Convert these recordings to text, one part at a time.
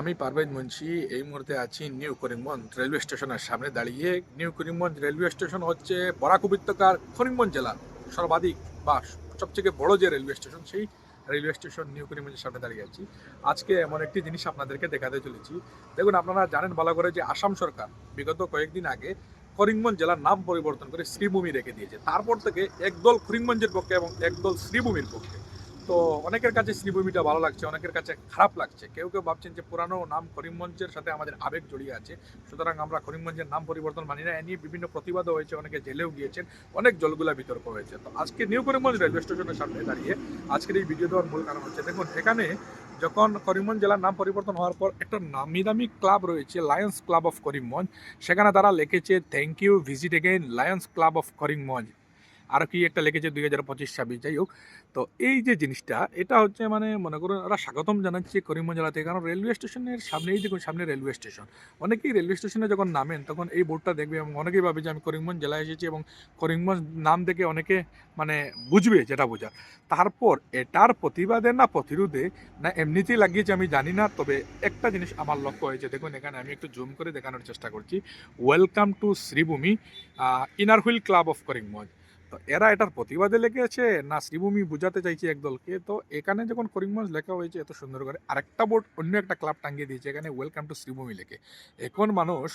আমি পারভেজ মুন্সি। এই মুহূর্তে আছি নিউ করিমগঞ্জ রেলওয়ে স্টেশনের সামনে দাঁড়িয়ে। নিউ করিমগঞ্জ রেলওয়ে স্টেশন হচ্ছে বরাক উপত্যকার করিমগঞ্জ জেলার সর্বাধিক বা সবথেকে বড় যে রেলওয়ে স্টেশন, সেই রেলওয়ে স্টেশন নিউ করিমগঞ্জের সামনে দাঁড়িয়ে আছি। আজকে এমন একটি জিনিস আপনাদেরকে দেখাতে চলেছি। দেখুন, আপনারা জানেন ভালো করে যে আসাম সরকার বিগত কয়েকদিন আগে করিমগঞ্জ জেলার নাম পরিবর্তন করে শ্রীভূমি রেখে দিয়েছে। তারপর থেকে একদল করিমগঞ্জের পক্ষে এবং একদল শ্রীভূমির পক্ষে। তো অনেকের কাছে শ্রীভূমিটা ভালো লাগছে, অনেকের কাছে খারাপ লাগছে। কেউ কেউ ভাবছেন যে পুরানো নাম করিমগঞ্জের সাথে আমাদের আবেগ জড়িয়ে আছে। সুতরাং আমরা করিমগঞ্জের নাম পরিবর্তন মানি না। এ নিয়ে বিভিন্ন প্রতিবাদও হয়েছে, অনেকে জেলেও গিয়েছেন, অনেক জলগুলা বিতর্ক হয়েছে। তো আজকে নিউ করিমগঞ্জ রেলওয়ে স্টেশনের সামনে দাঁড়িয়ে আজকের এই ভিডিও দেওয়ার মূল কারণ হচ্ছে, দেখুন, এখানে যখন করিমগঞ্জ জেলার নাম পরিবর্তন হওয়ার পর একটা নামি দামি ক্লাব রয়েছে লায়ন্স ক্লাব অফ করিমগঞ্জ সেখানে তারা লিখেছে thank you visit again Lions Club of Karimganj আরও কি একটা লেগেছে দুই হাজার পঁচিশ, ছাব্বিশ, যাই হোক। তো এই যে জিনিসটা, এটা হচ্ছে মানে মনে করুন ওরা স্বাগতম জানাচ্ছে করিমগঞ্জ জেলাতে কারণ রেলওয়ে স্টেশনের সামনেই দেখুন, সামনে রেলওয়ে স্টেশন। অনেকেই রেলওয়ে স্টেশনে যখন নামেন, তখন এই বোর্ডটা দেখবে এবং অনেকেই ভাবে যে আমি করিমগঞ্জ জেলায় এসেছি এবং করিমগঞ্জ নাম দেখে অনেকে মানে বুঝবে যেটা বোঝার। তারপর এটার প্রতিবাদে না প্রতিরোধে না এমনিতেই লাগিয়েছে আমি জানি না, তবে একটা জিনিস আমার লক্ষ্য হয়েছে। দেখুন, এখানে আমি একটু জুম করে দেখানোর চেষ্টা করছি। Welcome to Sribhumi Inner Wheel Club of Karimganj. তো এরা এটার প্রতিবাদে লেগেছে? না শ্রীভূমি বোঝাতে চাইছে একদলকে তো এখানে যখন করিমগঞ্জ লেখা হয়েছে, এত সুন্দর করে, আরেকটা বোর্ড, অন্য একটা ক্লাব টাঙ্গিয়ে দিয়েছে এখানে ওয়েলকাম টু শ্রীভূমি লেখে। এখন মানুষ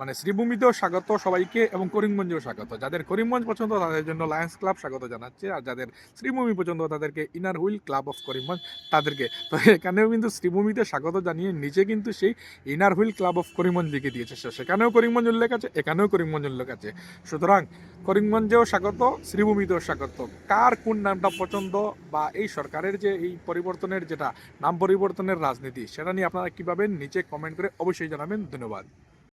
মানে শ্রীভূমিতেও স্বাগত সবাইকে এবং করিমগঞ্জেও স্বাগত। যাদের করিমগঞ্জ পছন্দ, তাদের জন্য লায়ন্স ক্লাব স্বাগত জানাচ্ছে, আর যাদের শ্রীভূমি পছন্দ, তাদেরকে Inner Wheel Club of Karimganj তাদেরকে। তো এখানেও কিন্তু শ্রীভূমিতে স্বাগত জানিয়ে নিচে কিন্তু সেই Inner Wheel Club of Karimganj লিখে দিয়েছে। সেখানেও করিমগঞ্জ উল্লেখ আছে, এখানেও করিমগঞ্জ উল্লেখ আছে। সুতরাং করিমগঞ্জেও স্বাগত শ্রীভূমিতেও স্বাগত। কার কোন নামটা পছন্দ বা এই সরকারের যে এই পরিবর্তনের যেটা নাম পরিবর্তনের রাজনীতি, সেটা নিয়ে আপনারা কীভাবে নিচে কমেন্ট করে অবশ্যই জানাবেন। ধন্যবাদ।